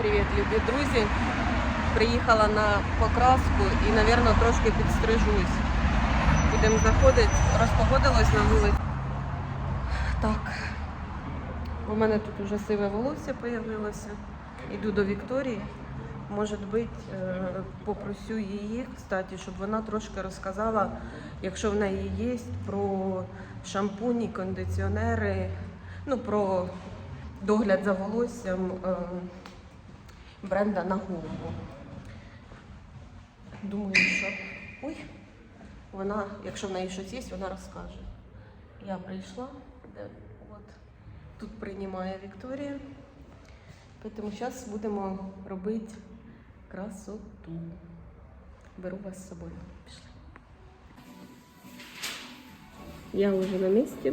Привіт, любі друзі. Приїхала на покраску і, мабуть, трошки підстрижусь. Будемо заходити, розпогодилось на вулиці. Так. У мене тут вже сиве волосся з'явилося. Йду до Вікторії. Може бути, е, попросю її, кстати, щоб вона трошки розказала, якщо в неї є, про шампуні, кондиціонери, ну, про догляд за волоссям е, бренда на голову. Думаю, що ой, вона, якщо в неї щось є, вона розкаже. Я прийшла, де от тут приймає Вікторія. Тому зараз будемо робити красоту. Беру вас з собою. Пішли. Я вже на місці.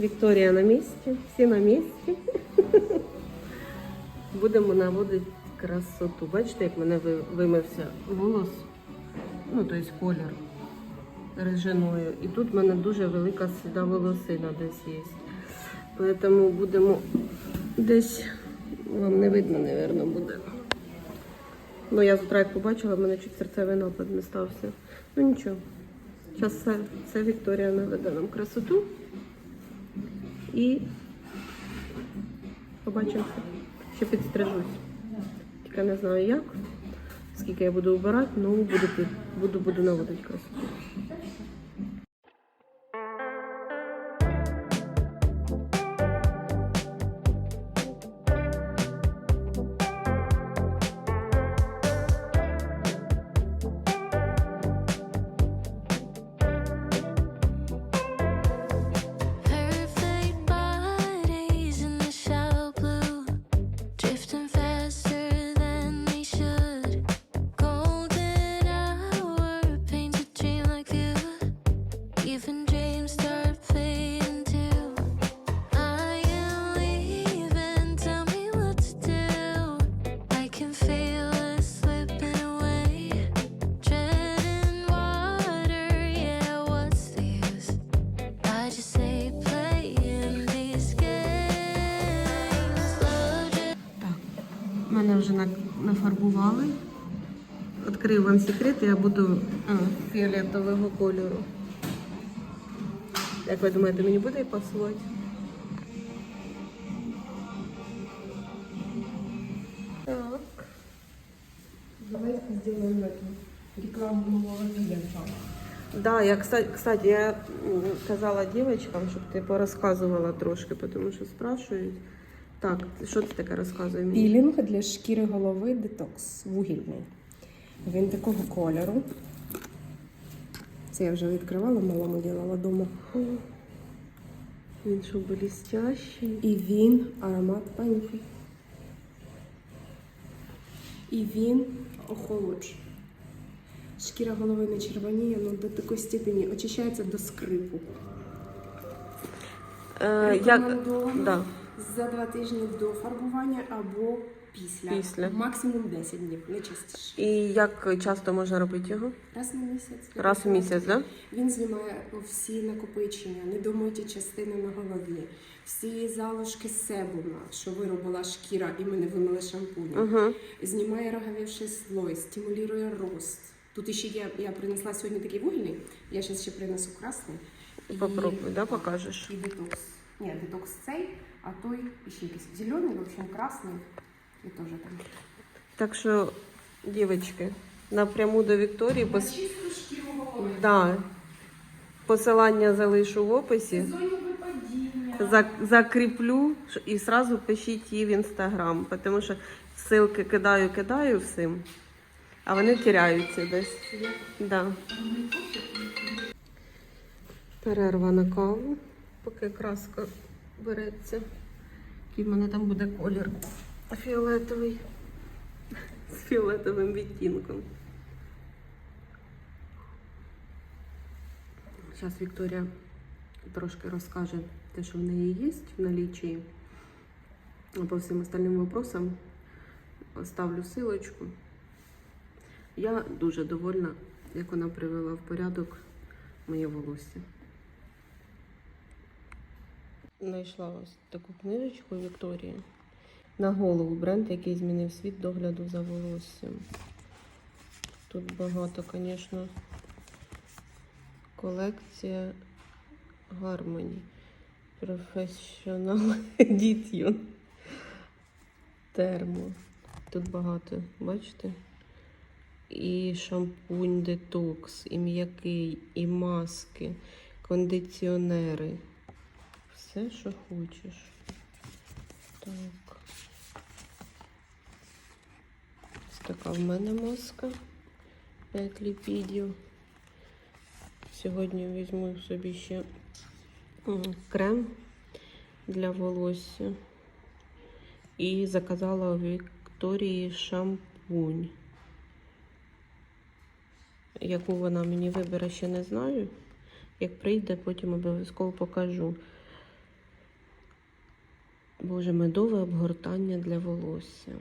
Вікторія на місці, всі на місці. Будемо наводити красоту. Бачите, як мене вимився волос, ну, тобто колір режиною. І тут в мене дуже велика сіда волосина десь є. Тому будемо десь, вам не видно, мабуть, буде. Ну, я з як побачила, в мене чуть серцевий напад не стався. Ну нічого. Зараз все, все Вікторія наведе нам красоту. І побачимося. Ще підстрижусь. Тільки не знаю як, скільки я буду обирати, ну буду, буду, буду наводити красоту. Відкрию вам секрет, я буду а, фіолетового кольору. Як ви думаєте, мені буде пасувати? Так. Давай сделаем эту рекламу нового клиента. Да, я, кстати, я казала дівчатам, щоб ти порозказувала трошки, тому що спрашують. Так, що ти таке розказує мені? Пілінг для шкіри голови детокс вугільний. Він такого кольору. Це я вже відкривала, малому ділала вдома. Він що блістящий. І він аромат понюхай. І він охолоджує. Шкіра голови не червоніє, ну до такої степені очищається до скрипу. Е, як... Да. за два тижні до фарбування або після. Після. Максимум 10 днів, не частіше. І як часто можна робити його? Раз на місяць. Раз у місяць, так? Да? Він знімає всі накопичення, недомиті частини на голові, всі залишки себума, що виробила шкіра і ми не вимили шампунем. Угу. Знімає роговівший слой, стимулює рост. Тут ще є, я принесла сьогодні такий вугільний, я зараз ще принесу красний. І- Попробуй, да, покажеш. І детокс. Ні, детокс цей, а той ще якийсь зелений, в общем, красний. І теж там. Так що, дівчатки, напряму до Вікторії пос... шкіру голови. да. посилання залишу в описі. За- закріплю і сразу пишіть її в інстаграм, тому що ссылки кидаю, кидаю всім, а вони тіряються десь. Да. Перерва на каву, поки краска береться. Який в мене там буде колір фіолетовий з фіолетовим відтінком. Зараз Вікторія трошки розкаже те, що в неї є в налічі. А по всім остальним вопросам оставлю силочку. Я дуже довольна, як вона привела в порядок моє волосся. Знайшла ось таку книжечку Вікторії. На голову бренд, який змінив світ догляду за волоссям. Тут багато, звісно, колекція Harmony. Professional Edition. Термо. Тут багато, бачите? І шампунь детокс, і м'який, і маски, кондиціонери. Все, що хочеш. Так. Ось така в мене маска. 5 ліпідів. Сьогодні візьму собі ще крем для волосся. І заказала у Вікторії шампунь. Яку вона мені вибере, ще не знаю. Як прийде, потім обов'язково покажу. Боже, медове обгортання для волосся.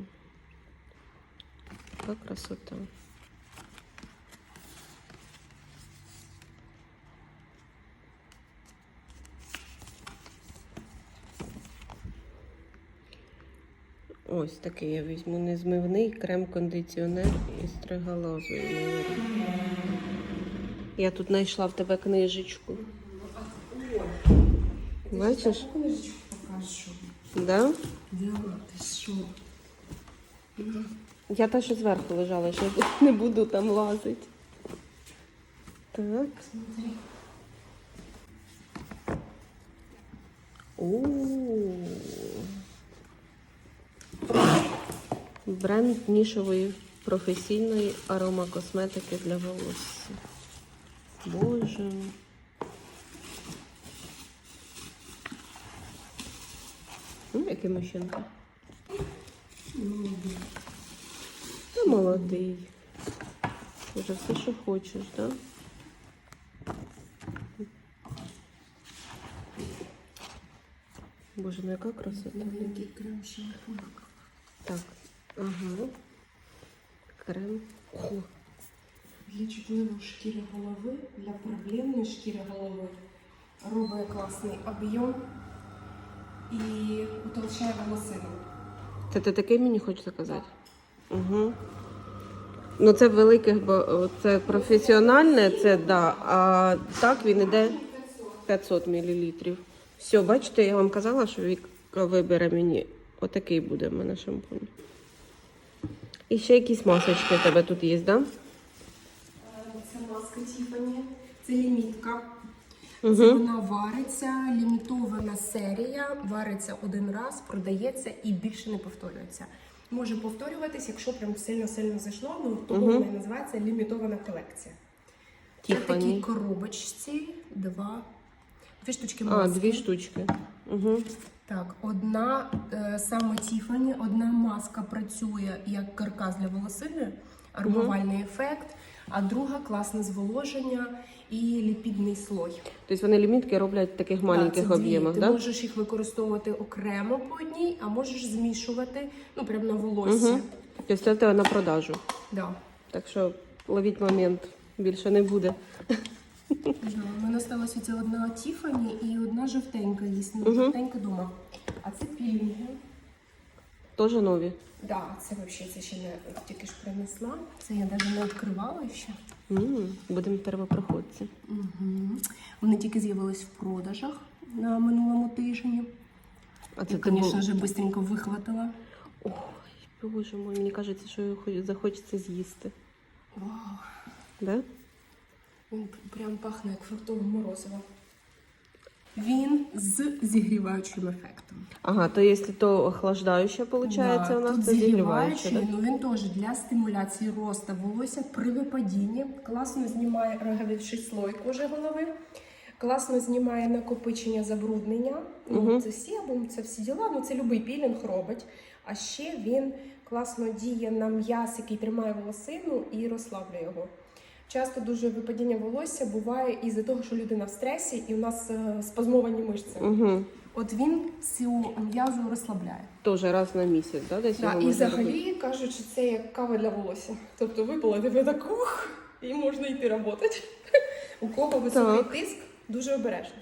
Така красота. Ось такий я візьму незмивний крем-кондиціонер із тригалазою. Я тут знайшла в тебе книжечку. Бачиш? Книжечку покажу. Да? Да, ти що? Я та що зверху лежала, що не буду там лазити. Так. О. Бренд нішової професійної аромакосметики для волосся. Боже. Ну, який мужчинка. Та молодий. Уже все, що хочеш, так? Да? Боже, ну яка красота. Так, ага. Крем. О, Для чутливої шкіри голови, для проблемної шкіри голови робить класний об'єм і утолщає волосину. це ти такий мені хочеш заказати? Угу. Ну це великих, бо це професіональне, це да. А так він іде 500 мл. Все, бачите, я вам казала, що Віка вибере мені. Отакий буде в мене шампунь. І ще якісь масочки у тебе тут є, так? Да? Це маска Тіфані, це лімітка. Це Угу. вона вариться, лімітована серія, вариться один раз, продається і більше не повторюється. Може повторюватись, якщо прям сильно-сильно зайшло, ну тому вона і називається лімітована колекція. Це такі коробочці, два, дві штучки А, дві штучки. Угу. Так, одна е, саме Тіфані, одна маска працює як каркас для волосини, армувальний ефект, а друга класне зволоження і ліпідний слой. Тобто вони лімітки роблять в таких маленьких дві. об'ємах, Ти? Да? можеш їх використовувати окремо по одній, а можеш змішувати, ну прямо на волосся. Угу. Тобто це тебе на продажу. Да. Так що ловіть момент, більше не буде. Да. У мене сталося ця одна Тіфані і одна жовтенька є. Мгм. жовтенька дома. А це пілінги. Теж нові. Да, це взагалі це ще не тільки ж принесла. Це я навіть не відкривала ще. м Будемо первопроходці. Угу. Вони тільки з'явились в продажах на минулому тижні. А це звісно ж, швидко вихватила. Ой, боже мой, мені кажеться, що його захочеться з'їсти. Вау, Да? він прям пахне як фруктове морозиво. Він з зігріваючим ефектом. Ага, то якщо то охлаждаюче, виходить, Да, у нас тут то зігріваючий, Да? ну він теж для стимуляції росту волосся при випадінні. Класно знімає роговівший слой кожи голови. Класно знімає накопичення забруднення. Ну, Мгм. Це себум, це всі діла. Ну це любий пілінг робить. А ще він класно діє на м'яз, який тримає волосину і розслаблює його. Часто дуже випадіння волосся буває із-за того, що людина в стресі і у нас е, спазмовані мишці. Угу. От він цю м'язу розслабляє. Теж раз на місяць, да? Десь Да, його і можна робити? взагалі кажуть, що це як кава для волосся. Тобто випила тебе так ух, і можна йти працювати. У кого високий Так. тиск, дуже обережно.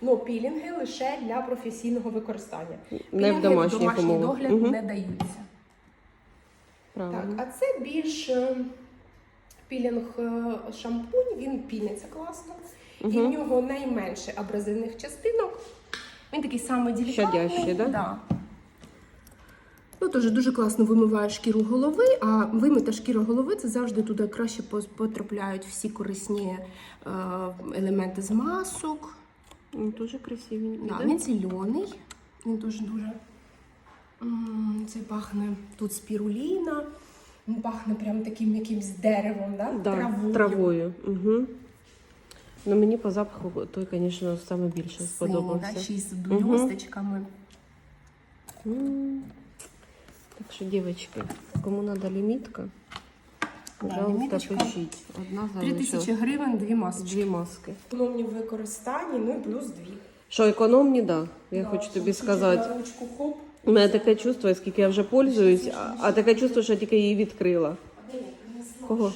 Ну, пілінги лише для професійного використання. Не в Пілінги домашніх домашній умовах. догляд Мгм. не даються. Так, а це більш е, пілінг е, шампунь, він піниться класно. І в нього найменше абразивних частинок. Він такий самий делікатний. Щадящий, да? Да. Ну, теж дуже класно вимиває шкіру голови, а вимита шкіра голови це завжди туди краще потрапляють всі корисні е, елементи з масок. Він дуже красивий. Да, він зелений, він теж дуже. Це пахне тут спіруліна, пахне прям таким якимсь деревом, да? Да, травою. травою. Угу. Ну мені по запаху той, звісно, саме більше сподобався. да, ще й з блісточками. М. Так що, дівчатки, кому треба лімітка, пожалуйста, пишіть. Одна 3 тисячі гривень, дві маски. Дві маски. Економні в використанні, ну і плюс дві. Що економні, да. Я Да, хочу тобі сказати. ручку хоп. У мене таке чувство, скільки я вже пользуюсь, а, а таке чувство, що я тільки її відкрила. Кого?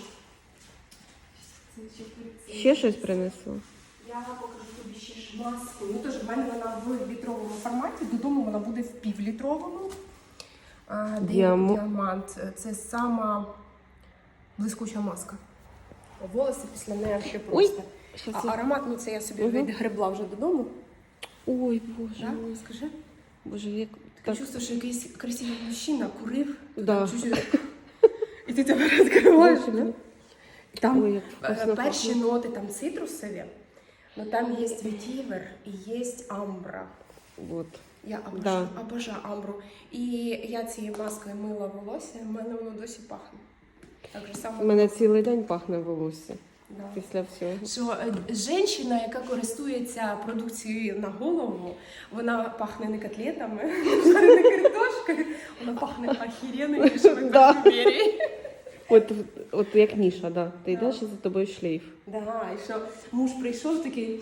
Ще щось принесла? Я покажу тобі ще ж маску. Ну теж в мене вона в літровому форматі. Додому вона буде в півлітровому. А, де Діамо- Діамант. Це сама блискуча маска. Волоси після неї ще просто. Щас А аромат, ну це я собі Мгм. відгребла вже додому. Ой, боже Да? Скажи. Боже, як Так. чувство, що якийсь красивий мужчина курив. Да. чуть-чуть. І ти тепер відкриваєш. Да? да? Там Ой, як Е, вкусно Перші пахне. ноти там цитрусові, але там є ветівер і є амбра. Вот. Я обожаю, Да. обожаю амбру. І я цією маскою мила волосся, в мене воно досі пахне. Так же У само. мене цілий день пахне волосся. Після всього. Що е, жінка, яка користується продукцією на голову, вона пахне не котлетами, не картошкою, вона пахне охеренною дешевою Да. От, от як ніша, да. Ти йдеш і за тобою шлейф. Да, і що муж прийшов такий,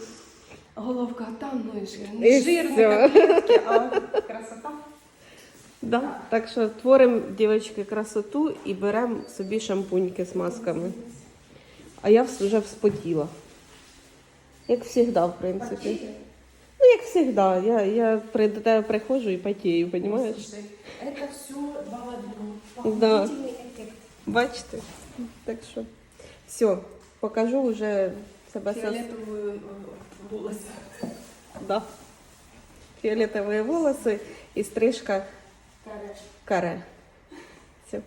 головка там, ну і ж І не всьо. котлетки, а красота. Да. Так що творимо, дівчатки, красоту і беремо собі шампуньки з масками А я вс- вже вспотіла. Як завжди, в принципі. Ну, як завжди. Я, я при, до тебе приходжу і потію, розумієш? Слушай, Это все баладру, Да. похудительный эффект. Бачите? Так що все, покажу вже себе со Фиолетовую э, волосы. Да. Фіолетові волоси і стрижка Каре. каре. Все,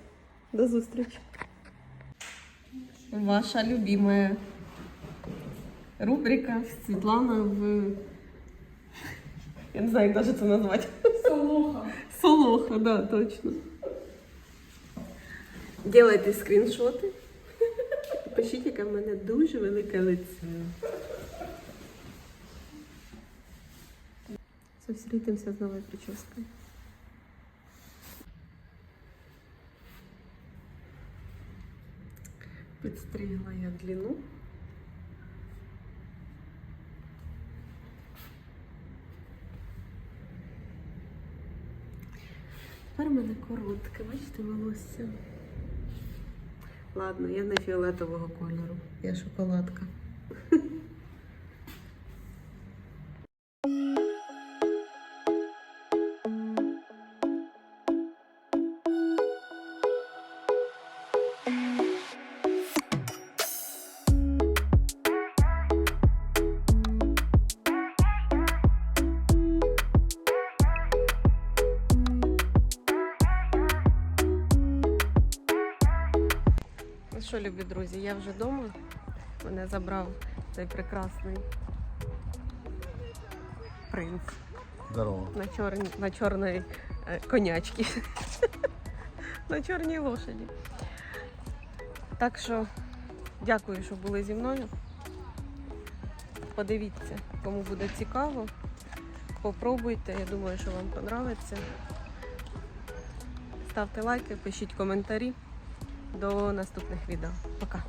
до зустрічі. Ваша любимая рубрика Світлана в. Я не знаю, як навіть це назвати. Солоха. Солоха, да, точно. Делайте скріншоти. Пишіть, яке в мене дуже велике лице. Зустрітимося з новою прическою. Підстригла я длину. Тепер в мене коротке, бачите, волосся. Ладно, я не фіолетового кольору, я шоколадка. Що, любі друзі, я вже вдома. Мене забрав цей прекрасний принц Здорово. на, чорні, на чорної е, конячці. на чорній лошаді. Так що дякую, що були зі мною. Подивіться, кому буде цікаво. Попробуйте, я думаю, що вам подобається. Ставте лайки, пишіть коментарі. До наступних відео. Пока!